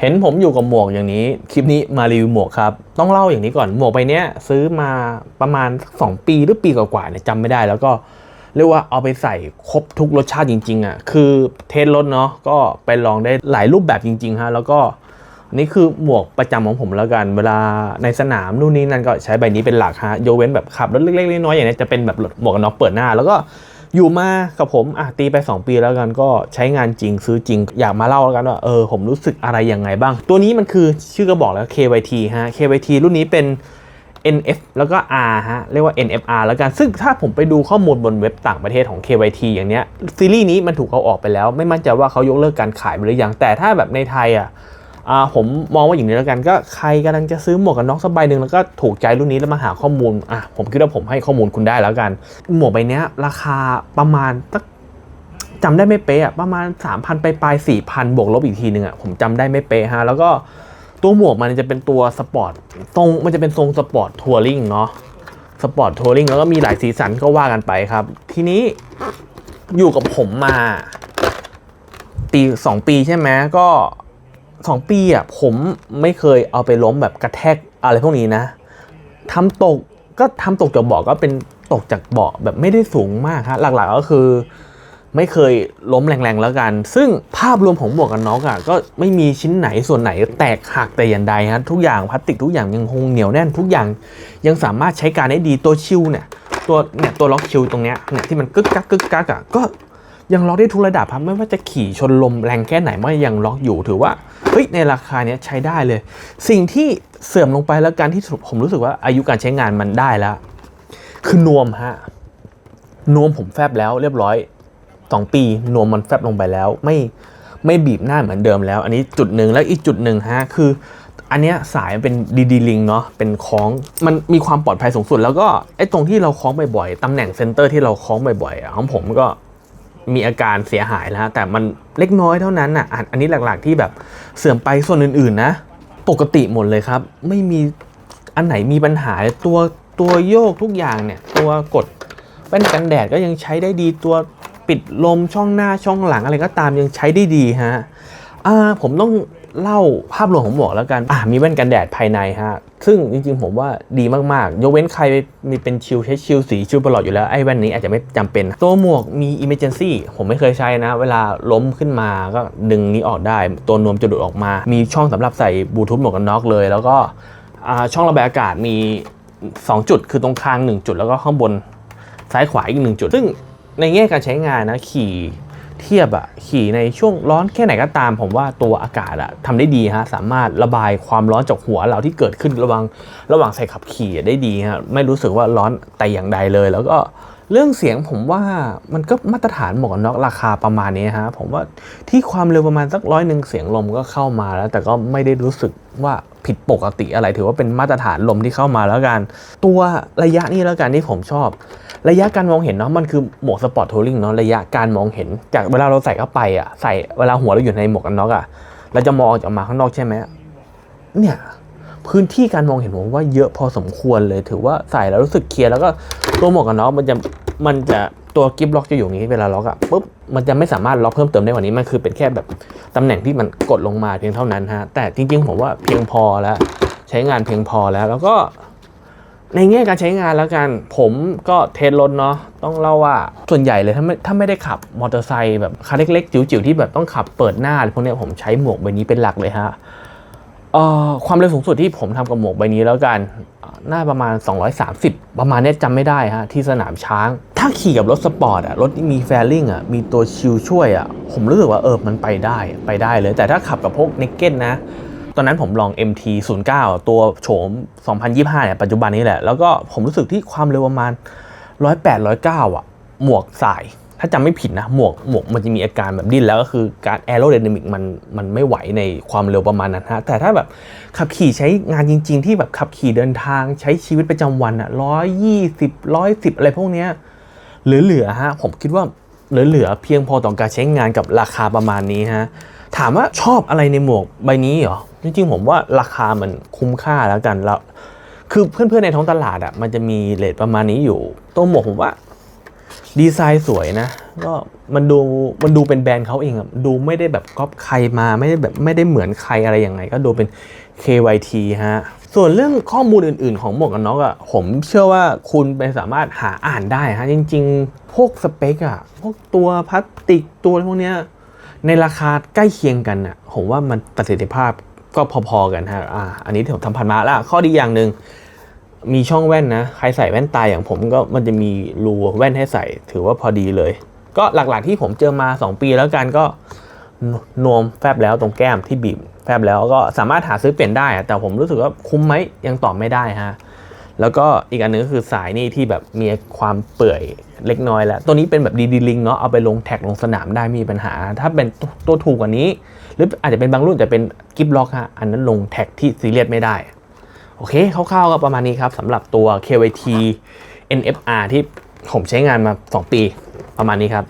เห็นผมอยู่กับหมวกอย่างนี้ คลิปนี้มารีวิวหมวกครับ ต้องเล่าอย่างนี้ก่อนหมวกใบเนี้ยซื้อมาประมาณ 2 ปีหรือปีกว่าๆเนี่ยจำไม่ได้แล้วก็เรียกว่าเอาไปใส่ครบทุกรสชาติจริง ๆอะคือเทสรถเนาะก็ไปลองได้หลายรูปแบบจริง ๆ ฮะ แล้วก็นี่คือหมวกประจำของผมแล้วกัน เวลาในสนามนู่นนี่นั่นก็ใช้ใบนี้เป็นหลักฮะโยเว้นแบบขับรถเล็กๆน้อยๆอย่างนี้จะเป็นแบบหมวกกันน็อกเปิดหน้า แล้วก็ อยู่มากับผมอะตีไป 2 ปีแล้วกันก็ใช้งานจริงซื้อจริง อยากมาเล่าแล้วกันว่าเออผมรู้สึกอะไรยังไงบ้าง ตัวนี้มันคือชื่อก็บอกแล้ว KYT ฮะ KYT รุ่นนี้เป็น NF แล้วก็ R ฮะ เรียกว่า NFR แล้วกัน ซึ่งถ้าผมไปดูข้อมูลบนเว็บต่างประเทศของ KYT อย่างเนี้ยซีรีส์นี้มันถูกเอาออกไปแล้ว ไม่มั่นใจว่าเขายกเลิกการขายไปหรือยังแต่ถ้าแบบในไทยอะ ผมมองว่าอย่างนี้แล้วกันก็ใครกำลังจะซื้อหมวกกันน็อกสักใบหนึ่งแล้วก็ถูกใจรุ่นนี้แล้วมาหาข้อมูลอะผมคิดว่าผมให้ข้อมูลคุณได้แล้วกัน หมวกใบเนี้ยราคาประมาณสักจำได้ไม่เป๊ะอะประมาณ 3,000ไปปลาย4,000 บวกลบอีกทีหนึ่งอะผมจำได้ไม่เป๊ะฮะแล้วก็ตัวหมวกมันจะเป็นตัวสปอร์ตทรงมันจะเป็นทรงสปอร์ตทัวริงเนาะสปอร์ตทัวริงแล้วก็มีหลายสีสันก็ว่ากันไปครับ ทีนี้อยู่กับผมมาปีสองปีใช่ไหมก็ สองปีอะผมไม่เคยเอาไปล้มแบบกระแทกอะไรพวกนี้นะทำตกก็ทำตกจากเบาะก็เป็นตกจากเบาะแบบไม่ได้สูงมากครับหลักๆก็คือไม่เคยล้มแรงๆแล้วกัน ซึ่งภาพรวมของหมวกกันน็อกอะก็ไม่มีชิ้นไหนส่วนไหนแตกหักแต่อย่างใดฮะทุกอย่างพลาสติกทุกอย่างยังคงเหนียวแน่นทุกอย่างยังสามารถใช้การได้ดีตัวชิวเนี่ยตัวเนี่ยตัวล็อกชิวตรงเนี้ยเนี่ยที่มันกึกกักกึกกักอะก็ ยังล็อกได้ทุกระดับครับไม่ว่าจะขี่ชนลมแรงแค่ไหนมันยังล็อกอยู่ถือว่าเฮ้ยในราคาเนี้ยใช้ได้เลย สิ่งที่เสื่อมลงไปแล้วกันที่ผมรู้สึกว่าอายุการใช้งานมันได้แล้ว คือนวมฮะนวมผมแฟบแล้วเรียบร้อยสองปีนวมมันแฟบลงไปแล้วไม่ไม่บีบหน้าเหมือนเดิมแล้ว อันนี้จุดหนึ่งแล้วอีกจุดหนึ่งฮะคือ อันเนี้ยสายเป็นดีดีลิงเนาะเป็นคล้องมันมีความปลอดภัยสูงสุด แล้วก็ไอ้ตรงที่เราคล้องบ่อยๆตำแหน่งเซนเตอร์ที่เราคล้องบ่อยๆของผมก็ มีอาการเสียหายแล้ว แต่มันเล็กน้อยเท่านั้นอะอันอันนี้หลักๆที่แบบเสื่อมไปส่วนอื่นๆนะ ปกติหมดเลยครับ ไม่มีอันไหนมีปัญหาตัวตัวโยกทุกอย่างเนี่ย ตัวกดแว่นกันแดดก็ยังใช้ได้ดีตัวปิดลมช่องหน้าช่องหลังอะไรก็ตามยังใช้ได้ดีฮะอ่าผมต้องเล่าภาพรวมของหมวกแล้วกันอ่ามีแว่นกันแดดภายในฮะ ซึ่งจริงๆ ผมว่าดีมากๆ ยกเว้นใครมีเป็นชิลใช้ชิลสีชิลตลอดอยู่แล้วไอ้แว่นนี้อาจจะไม่จำเป็น ตัวหมวกมี emergency ผมไม่เคยใช้นะ เวลาล้มขึ้นมาก็ดึงนี้ออกได้ ตัวนวมจะดูดออกมา มีช่องสำหรับใส่บลูทูธหมวกกันน็อกเลย แล้วก็ช่องระบายอากาศมี 2 จุด คือตรงคาง 1 จุด แล้วก็ข้างบนซ้ายขวาอีก 1 จุด ซึ่งในแง่การใช้งานนะขี่ เทียบอะขี่ในช่วงร้อนแค่ไหนก็ตาม ผมว่าตัวอากาศอะทำได้ดีฮะสามารถระบายความร้อนจากหัวเราที่เกิดขึ้นระหว่างระหว่างใส่ขับขี่ได้ดีฮะไม่รู้สึกว่าร้อนแต่อย่างใดเลย แล้วก็เรื่องเสียงผมว่ามันก็มาตรฐานหมวกกันน็อกราคาประมาณนี้ฮะผมว่าที่ความเร็วประมาณสักร้อยหนึ่งเสียงลมก็เข้ามาแล้ว แต่ก็ไม่ได้รู้สึกว่าผิดปกติอะไรถือว่าเป็นมาตรฐานลมที่เข้ามาแล้วกัน ตัวระยะนี้แล้วกันที่ผมชอบ ระยะการมองเห็นเนาะมันคือหมวกสปอร์ตทัวริงเนาะระยะการมองเห็น จากเวลาเราใส่เข้าไปอะใส่เวลาหัวเราอยู่ในหมวกกันน็อกอะเราจะมองออกมาข้างนอกใช่ไหมเนี่ยพื้นที่การมองเห็นผมว่าเยอะพอสมควรเลย ถือว่าใส่แล้วรู้สึกเคลียร์แล้วก็ตัวหมวกกันน็อกมันจะมันจะตัวกิฟล็อกจะอยู่อย่างนี้เวลาล็อกอะปุ๊บมันจะไม่สามารถล็อกเพิ่มเติมได้กว่านี้มันคือเป็นแค่แบบตำแหน่งที่มันกดลงมาเพียงเท่านั้นฮะแต่จริงๆผมว่าเพียงพอแล้ว ใช้งานเพียงพอแล้วแล้วก็ ในแง่การใช้งานแล้วกัน ผมก็เทสรถเนาะต้องเล่าว่าส่วนใหญ่เลยถ้าไม่ถ้าไม่ได้ขับมอเตอร์ไซค์แบบคันเล็กๆ จิ๋วๆที่แบบต้องขับเปิดหน้าพวกเนี้ยผมใช้หมวกใบนี้เป็นหลักเลยฮะความเร็วสูงสุดที่ผมทำกับหมวกใบนี้แล้วกันน่าประมาณ 230 ประมาณเนี้ยจำไม่ได้ฮะที่สนามช้าง ถ้าขี่กับรถสปอร์ตอะรถที่มีแฟลิงอะมีตัวชิลช่วยอะผมรู้สึกว่าเออมันไปได้ไปได้เลย แต่ถ้าขับกับพวกเนกเก้นนะ ตอนนั้นผมลอง MT 09 ตัวโฉม 2025 เนี่ย ปัจจุบันนี้แหละ แล้วก็ผมรู้สึกที่ความเร็วประมาณ 108 109 อะ หมวกสาย ถ้าจำไม่ผิดนะ หมวกหมวกมันจะมีอาการแบบดิ้นแล้วก็คือการแอโร d y นามิกมันมันไม่ไหวในความเร็วประมาณนั้นฮะ แต่ถ้าแบบขับขี่ใช้งานจริง ๆ ที่แบบขับขี่เดินทางใช้ชีวิตประจำวันอะ120 110 อะไรพวกเนี้ยเหลือๆฮะ ผมคิดว่าเหลือๆเพียงพอต่อการใช้งานกับราคาประมาณนี้ฮะถามว่าชอบอะไรในหมวกใบนี้เหรอ จริงๆ ผมว่าราคามันคุ้มค่าแล้วกันแล้ว คือเพื่อนๆในท้องตลาดอะมันจะมีเลทประมาณนี้อยู่ ตัวหมวกผมว่าดีไซน์สวยนะ ก็มันดูมันดูเป็นแบรนด์เขาเองอะดูไม่ได้แบบก๊อปใครมาไม่ได้แบบไม่ได้เหมือนใครอะไรยังไง ก็ดูเป็น KYT ฮะ ส่วนเรื่องข้อมูลอื่น ๆ ของหมวกกันน็อกอะผมเชื่อว่าคุณไปสามารถหาอ่านได้ฮะ จริง ๆ พวกสเปคอะพวกตัวพลาสติกตัวพวกเนี้ยในราคาใกล้เคียงกันน่ะผมว่ามันประสิทธิภาพ ก็พอๆกันฮะอ่าอันนี้ผมทำผ่านมาแล้วข้อดีอย่างหนึ่งมีช่องแว่นนะ ใครใส่แว่นตายอย่างผมก็มันจะมีรูแว่นให้ใส่ ถือว่าพอดีเลย ก็หลักๆที่ผมเจอมา 2 ปีแล้วกันก็นนวมแฟบแล้วตรงแก้มที่บีบแฟบแล้วก็สามารถหาซื้อเปลี่ยนได้ แต่ผมรู้สึกว่าคุ้มไหมยังตอบไม่ได้ฮะ แล้วก็อีกอันหนึงก็คือสายนี่ที่แบบมีความเปื่อยเล็กน้อยแล้ว ตัวนี้เป็นแบบดีดีลิงเนาะเอาไปลงแท็กลงสนามได้มีปัญหา ถ้าเป็นตัวตัวถูกกว่านี้ หรืออาจจะเป็นบางรุ่นแต่เป็นกิฟล็อกฮะอันนั้นลงแท็กที่ซีเรียสไม่ได้ โอเคคร่าวๆก็ประมาณนี้ครับสำหรับตัว KYT NFR ที่ผมใช้งานมา 2 ปีประมาณนี้ครับ